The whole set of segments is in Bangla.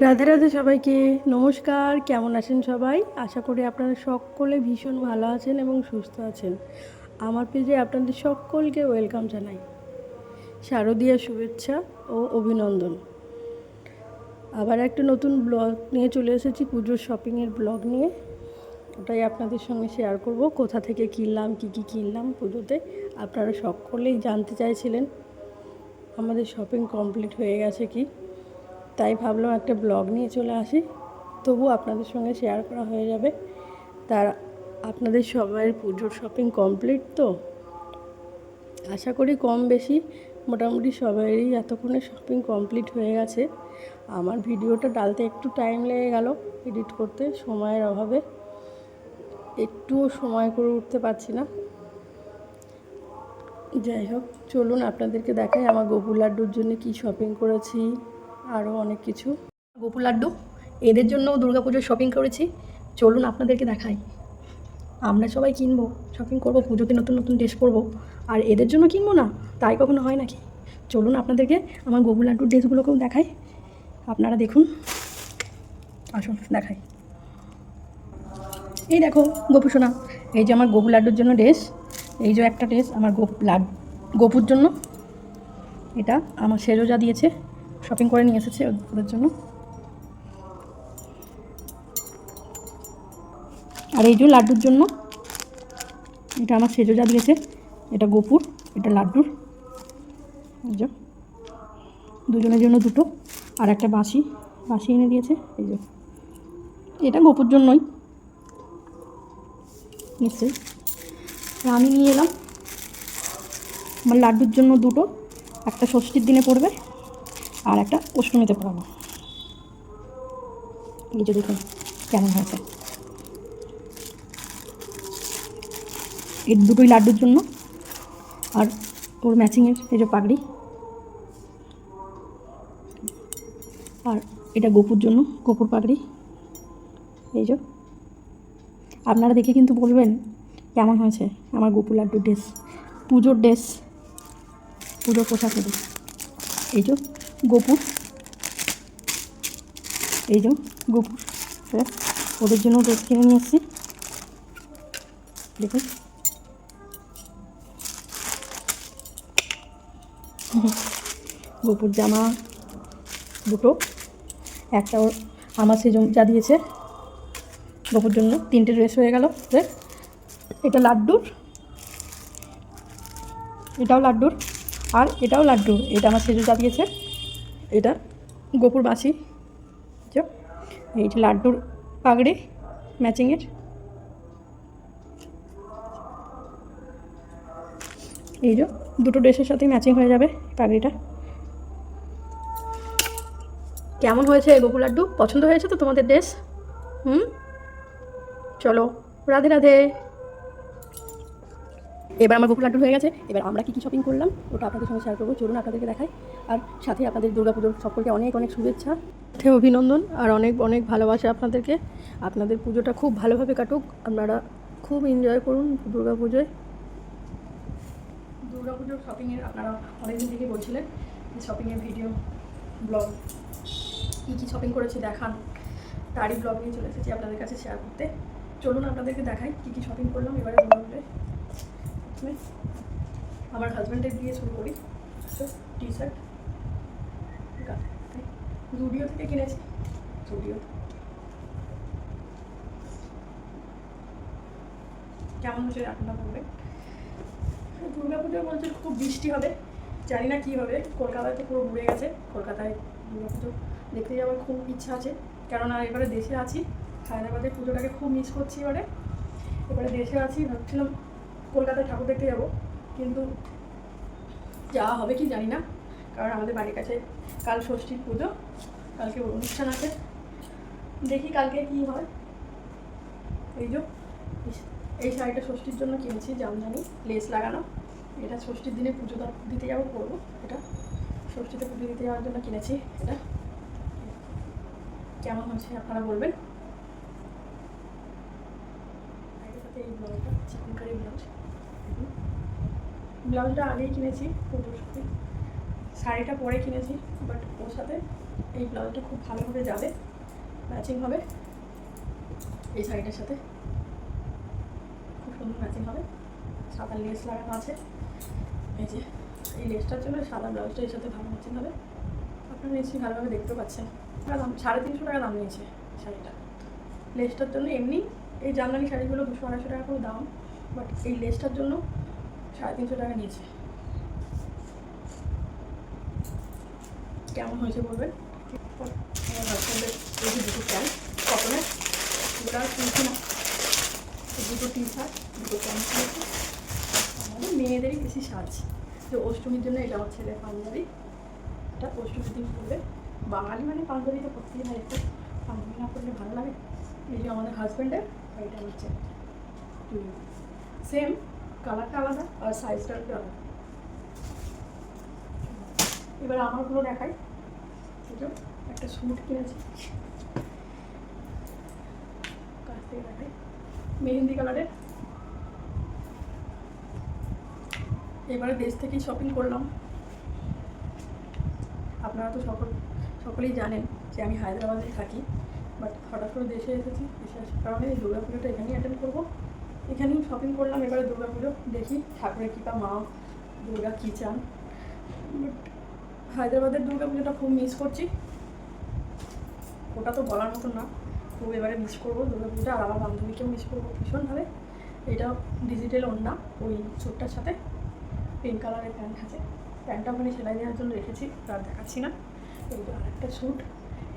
রাধে রাধে সবাইকে, নমস্কার, কেমন আছেন সবাই? আশা করি আপনারা সকলে ভীষণ ভালো আছেন এবং সুস্থ আছেন। আমার পেজে আপনাদের সকলকে ওয়েলকাম জানাই। শারদীয়া শুভেচ্ছা ও অভিনন্দন। আবার একটা নতুন ব্লগ নিয়ে চলে এসেছি, পুজোর শপিংয়ের ব্লগ নিয়ে। ওটাই আপনাদের সঙ্গে শেয়ার করব, কোথা থেকে কিনলাম, কী কী কিনলাম পুজোতে, আপনারা সকলেই জানতে চাইছিলেন। আমাদের শপিং কমপ্লিট হয়ে গেছে কি? তাই ভাবলাম একটা ব্লগ নিয়ে চলে আসি। তবু আপনাদের সঙ্গে শেয়ার করা হয়ে যাবে। তার আপনাদের সবাই পুজোর শপিং কমপ্লিট তো? আশা করি কম বেশি মোটামুটি সবারই এতক্ষণে শপিং কমপ্লিট হয়ে গেছে। আমার ভিডিওটা ডালতে একটু টাইম লেগে গেল এডিট করতে, সময়ের অভাবে। একটুও সময় করে উঠতে পারছি না। যাই হোক, চলুন আপনাদেরকে দেখাই আমার গোপুল লাড্ডুর জন্য কি শপিং করেছি। আরও অনেক কিছু। গোপুর লাড্ডু, এদের জন্য দুর্গাপুজোর শপিং করেছি। চলুন আপনাদেরকে দেখাই। আমরা সবাই কিনবো শপিং করব, পুজোতে নতুন নতুন ড্রেস পরবো। আর এদের জন্য কিনবো না, তাই কখনো হয় নাকি? চলুন আপনাদেরকে আমার গোপুর লাড্ডুর ড্রেসগুলোকেও দেখাই। আপনারা দেখুন। আসুন, দেখাই। এই দেখো, গোপু সোনা, এই যে আমার গোপু লাড্ডুর জন্য ড্রেস এই যে একটা ড্রেস আমার গোপ লাড, গোপুর জন্য। এটা আমার সেজোজা দিয়েছে। শপিং করে নিয়ে এসেছে ওদের জন্য। আর এই যে লাড্ডুর জন্য, এটা আমার সেজোজা দিয়েছে, এটা গোপুর, এটা লাড্ডুর। যে, দুজনের জন্য দুটো, আর একটা বাঁশি বাঁশি এনে দিয়েছে, এই যে। এটা গোপুর জন্যই। নিশ্চয়ই। আমি নিয়ে এলাম। আমার লাড্ডুর জন্য দুটো, একটা ষষ্ঠীর দিনে পড়বে আর একটা অষ্টমীতে পড়াবো এই যে দেখুন, কেমন হয়েছে। এর দুটোই লাড্ডুর জন্য। আর ওর ম্যাচিংয়ের এই যে পাগড়ি। আর এটা গোপুর জন্য, গোপুর পাগড়ি। এই যে। আপনারা দেখে কিন্তু বলবেন, কেমন হয়েছে আমার গোপুর লাড্ডুর ড্রেস পুজোর ড্রেস পুজোর পোশাক এই যে। গোপুর। এই যে গোপুর হ্যাঁ ওদের জন্য ড্রেস কিনে নিয়ে এসেছি দেখুন। গোপুর জামা দুটো, একটা আমার সেই যা দিয়েছে। গোপুর জন্য তিনটে ড্রেস হয়ে গেল ড্রেস এটা লাড্ডুর। এটাও লাড্ডুর। আর এটাও লাড্ডুর। এটা আমার সেজু যা দিয়েছে। এটা গোপুর বাসি। যে এই যে লাড্ডুর পাগড়ি ম্যাচিংয়ের এই যে দুটো ড্রেসের সাথেই ম্যাচিং হয়ে যাবে পাগড়িটা। কেমন হয়েছে গোপুর লাড্ডু? পছন্দ হয়েছে তো তোমাদের ড্রেস? হুম? চলো, রাধে রাধে। এবার আমার গোপুর লাড্ডু হয়ে গেছে, এবার আমরা কী কী শপিং করলাম, ওটা আপনাদের সঙ্গে শেয়ার করব, চলুন আপনাদেরকে দেখাই। আর সাথে আপনাদের দুর্গাপুজোর সকলকে অনেক অনেক শুভেচ্ছা, সাথে অভিনন্দন, আর অনেক অনেক ভালোবাসা আপনাদেরকে। আপনাদের পুজোটা খুব ভালোভাবে কাটুক, আপনারা খুব এনজয় করুন দুর্গা পুজোয় দুর্গাপুজোর শপিংয়ের আপনারা অনেকদিন থেকে বলছিলেন, যে শপিংয়ের ভিডিও ব্লগ কী কী শপিং করেছি দেখান, তারই ব্লগ নিয়ে চলে এসেছি আপনাদের কাছে শেয়ার করতে। চলুন আপনাদেরকে দেখাই, কী কী শপিং করলাম এবারে দুর্গাপুজোয়। আমার হাজব্যান্ডের দিয়ে শুরু করি। টি শার্ট জুডিও থেকে কিনেছি। জুডিও কেমন হচ্ছে আপনারা বলবেন দুর্গা পুজো বলছে খুব বৃষ্টি হবে। জানি না কী হবে। কলকাতায় তো পুরো ঘুরে গেছে। কলকাতায় দুর্গা পুজো দেখতে যাওয়ার খুব ইচ্ছা আছে। কেননা এবারে দেশে আছি। হায়দ্রাবাদের পুজোটাকে খুব মিস করছি এবারে। এবারে দেশে আছি, ভাবছিলাম কলকাতায় ঠাকুর দেখতে যাব, কিন্তু যাওয়া হবে কি জানি না, কারণ আমাদের বাড়ির কাছে কাল ষষ্ঠীর পুজো, কালকে অনুষ্ঠান আছে। দেখি কালকে কী হয়। এই যে, এই শাড়িটা ষষ্ঠীর জন্য কিনেছি, জামদানি, লেস লাগানো। এটা ষষ্ঠীর দিনে পুজো দিতে যাব করব, এটা ষষ্ঠীতে পুজো দিতে যাওয়ার জন্য কিনেছি, এটা। কেমন হচ্ছে আপনারা বলবেন এটার সাথে এই ব্লাউজটা চিকেনকারি ব্লাউজ ব্লাউজটা আগেই কিনেছি পুজোর সাথে শাড়িটা পরে কিনেছি বাট ওর সাথে এই ব্লাউজটা খুব ভালোভাবে যাবে ম্যাচিং হবে। এই শাড়িটার সাথে খুব সুন্দর ম্যাচিং হবে। সাদা লেস লাগানো আছে। এই যে, এই লেসটার জন্য সাদা ব্লাউজটা এর সাথে ভালো ম্যাচিং হবে। আপনারা নিশ্চয়ই ভালোভাবে দেখতে পাচ্ছেন। দাম সাড়ে তিনশো টাকা দাম নিয়েছে শাড়িটা। লেসটার জন্য এমনি এই জামদানি শাড়িগুলো দুশো আড়াইশো টাকা করে দাম বাট এই লেসটার জন্য সাড়ে তিনশো টাকা নিয়েছে। কেমন হয়েছে বলবেন? আমার হাজব্যান্ডের এই যে দুটো প্যান্ট কটনের ওটা আর কিনছি না দুটো টি শার্ট দুটো প্যান্ট কিনেছি আমাদের মেয়েদেরই বেশি সাজ। তো অষ্টমীর জন্য এটা আমার ছেলের পাঞ্জাবি। এটা অষ্টমীর দিন পরবে বাঙালি মানে পাঞ্জাবি তো করতেই হয়। একটু পাঞ্জাবি না করলে ভালো লাগে। এই যে আমাদের হাজব্যান্ডের আর এটা হচ্ছে সেম কালারটা আলাদা আর সাইজটা একটু আলাদা। এবার আমারগুলো দেখাই। যে, একটা স্যুট কিনেছি। কাছ থেকে দেখাই। মেহেন্দি কালারের। এবারে দেশ থেকেই শপিং করলাম। আপনারা তো সকল, সকলেই জানেন যে আমি হায়দ্রাবাদে থাকি। বাট হঠাৎ করে দেশে এসেছি, দেশে আসার কারণে এই দুর্গা পুজোটা এখানেই অ্যাটেন্ড করব। এখানেই শপিং করলাম, এবারে দুর্গা পুজো দেখি ঠাকুরের কৃপা, মা, দুর্গা কী চান? বাট হায়দ্রাবাদের দুর্গা পুজোটা খুব মিস করছি। ওটা তো বলার মতন না, খুব এবারে মিস করব। দুর্গা পুজোটা আর আমার বান্ধবীকেও মিস করব ভীষণভাবে। এটা ডিজিটাল ওড়না ওই স্যুটটার সাথে। পিঙ্ক কালারের প্যান্ট আছে। প্যান্টটা ওখানে সেলাই দেওয়ার জন্য রেখেছি, আর দেখাচ্ছি না। এই যে আরেকটা স্যুট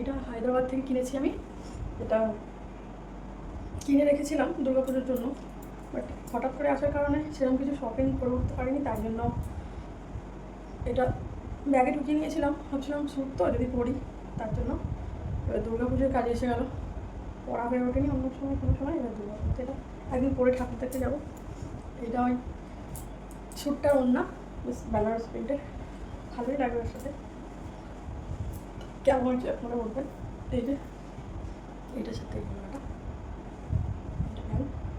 এটা হায়দ্রাবাদ থেকে কিনেছি আমি। এটা কিনে রেখেছিলাম দুর্গাপুজোর জন্য। বাট হঠাৎ করে আসার কারণে সেরকম কিছু শপিং করে উঠতে পারিনি, তার জন্য এটা ব্যাগে ঢুকিয়ে নিয়েছিলাম। ভাবছিলাম স্যুট তো, যদি পড়ি তার জন্য এবার দুর্গাপুজোর কাজে এসে গেল। পড়া হয়ে ওঠেনি অন্য সময়, কোনো সময়। এবার দুর্গাপুজোতে এটা একদিন পরে ঠাকুর দেখতে যাব। এটা ওই স্যুটটার ওড়না, বেশ বেনারস প্রিন্টের ভালোই লাগবে ওর সাথে। কেমন হচ্ছে আপনারা বলবেন? এই যে। এটার সাথে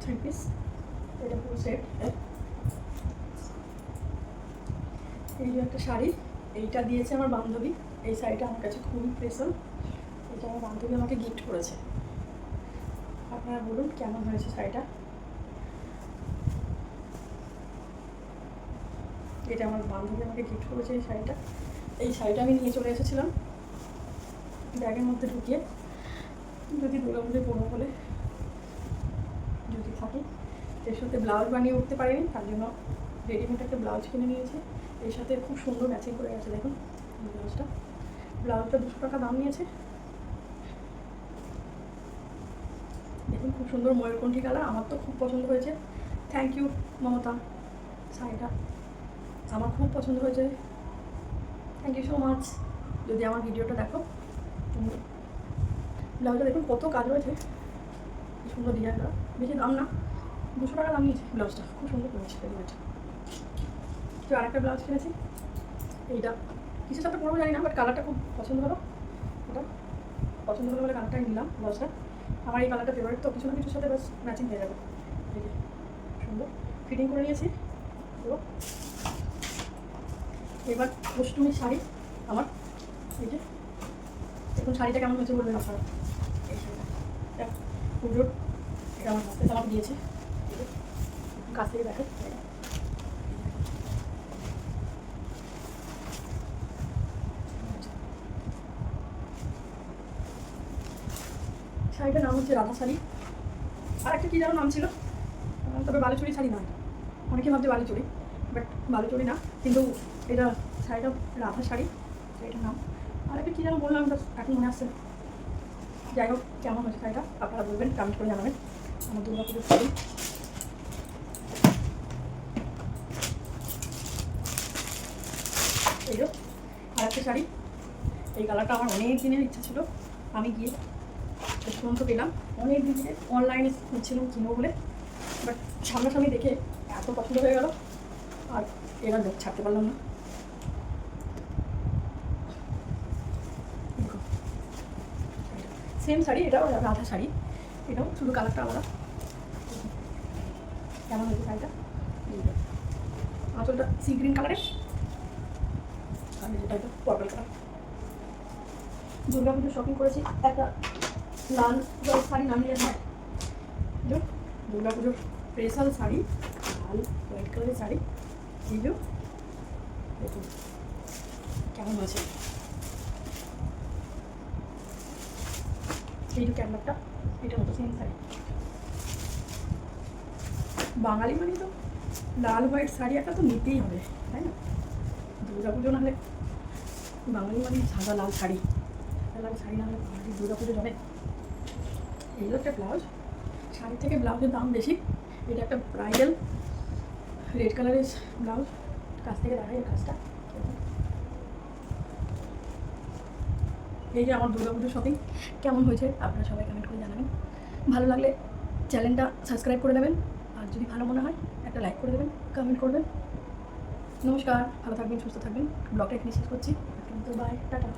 থ্রি পিস এটা পুরো সেট এই যে একটা শাড়ি। এইটা দিয়েছে আমার বান্ধবী। এই শাড়িটা আমার কাছে খুবই স্পেশাল এটা আমার বান্ধবী আমাকে গিফট করেছে। আপনারা বলুন কেমন হয়েছে শাড়িটা? এটা আমার বান্ধবী আমাকে গিফট করেছে এই শাড়িটা। এই শাড়িটা আমি নিয়ে চলে এসেছিলাম। ব্যাগের মধ্যে ঢুকিয়ে যদি দুর্গাপুজোয় পড়ব বলে যদি থাকি। এর সাথে ব্লাউজ বানিয়ে উঠতে পারিনি, তার জন্য রেডিমেড একটা ব্লাউজ কিনে নিয়েছি। এর সাথে খুব সুন্দর ম্যাচিং করে গেছে, দেখুন ব্লাউজটা। ব্লাউজটা দুশো টাকা দাম নিয়েছে। দেখুন, খুব সুন্দর ময়ূরকণ্ঠী কালার, আমার তো খুব পছন্দ হয়েছে। থ্যাংক ইউ মমতা শাড়িটা আমার খুব পছন্দ হয়েছে। থ্যাংক ইউ সো মাচ যদি আমার ভিডিওটা দেখো ব্লাউজটা দেখুন কত কাজ রয়েছে সুন্দর ডিজাইনটা বেশি দাম না, দুশো টাকা দাম নিয়েছে ব্লাউজটা। খুব সুন্দর করেছে রেডিমেড তো আরেকটা ব্লাউজ কিনেছি, এইটা। কিসের সাথে পরবো জানি না বাট কালারটা খুব পছন্দ হলো। ওটা পছন্দ হলো বলে কালারটা নিলাম ব্লাউজটা। আমার এই কালারটা ফেভারিট তো কিছু না কিছুর সাথে বাস ম্যাচিং হয়ে যাবে। সুন্দর। ফিটিং করে নিয়েছি তো এবার অষ্টমীর শাড়ি, আমার। এই যে, দেখুন শাড়িটা কেমন হয়েছে বলবেন আপনারা পুজোর এটা আমার হাতে আমাকে দিয়েছে। কাছ থেকে দেখো। শাড়িটার নাম হচ্ছে রাধা শাড়ি আর একটা কী যেন নাম ছিল? তবে বালুচুরি শাড়ি নয়। অনেকে ভাবছে বালুচুরি, বাট বালুচুরি না। কিন্তু এটা শাড়িটা রাধা শাড়ি শাড়িটার নাম। আর একটা কী যেন বললাম, ওটা এখন মনে আসছে যাই হোক। কেমন হয়েছে শাড়িটা আপনারা বলবেন কমেন্ট করে জানাবেন। আমার দুর্গা পুজোর শাড়ি এই আর শাড়ি। এই কালারটা আমার অনেক দিনের ইচ্ছা ছিল। আমি গিয়ে পর্যন্ত পেলাম। অনেক দিন থেকে অনলাইনে খুঁজছিলাম কিনবো বলে। বাট সামনাসামনি দেখে এত পছন্দ হয়ে গেল। আর লোক ছাড়তে পারলাম না। সেম শাড়ি, এটাও রাধা শাড়ি। এটাও শুধু কালারটা আলাদা। কেমন হয়েছে শাড়িটা। আঁচলটা সি গ্রিন কালারের যেটা পার্পল কালার দুর্গা পুজো শপিং করেছি। একটা লাল জল শাড়ি নামিয়ে হয় দুর্গা পুজোর স্পেশাল শাড়ি, লাল হোয়াইট কালারের শাড়ি। দেখুন, কেমন আছে যে ক্যামেরাটা এটা সেম শাড়ি বাঙালি মানে তো লাল হোয়াইট শাড়ি একটা তো নিতেই হবে, তাই না? দুর্গা পুজো নাহলে বাঙালি মানে সাদা, লাল শাড়ি। লাল শাড়ি না হলে বাঙালি দুর্গা পুজো যাবে। এই হলো একটা ব্লাউজ। শাড়ি থেকে ব্লাউজের দাম বেশি। এটা একটা ব্রাইডাল রেড কালারের ব্লাউজ। কাছ থেকে দেখাই কাজটা। এই যে আমার দুর্গা পুজোর শপিং কেমন হয়েছে? আপনারা সবাই কমেন্ট করে জানাবেন। ভালো লাগলে চ্যানেলটা সাবস্ক্রাইব করে দেবেন। আর যদি ভালো মনে হয়, একটা লাইক করে দেবেন কমেন্ট করবেন। নমস্কার, ভালো থাকবেন, সুস্থ থাকবেন। ব্লগটা এখানে শেষ করছি। Bye tata.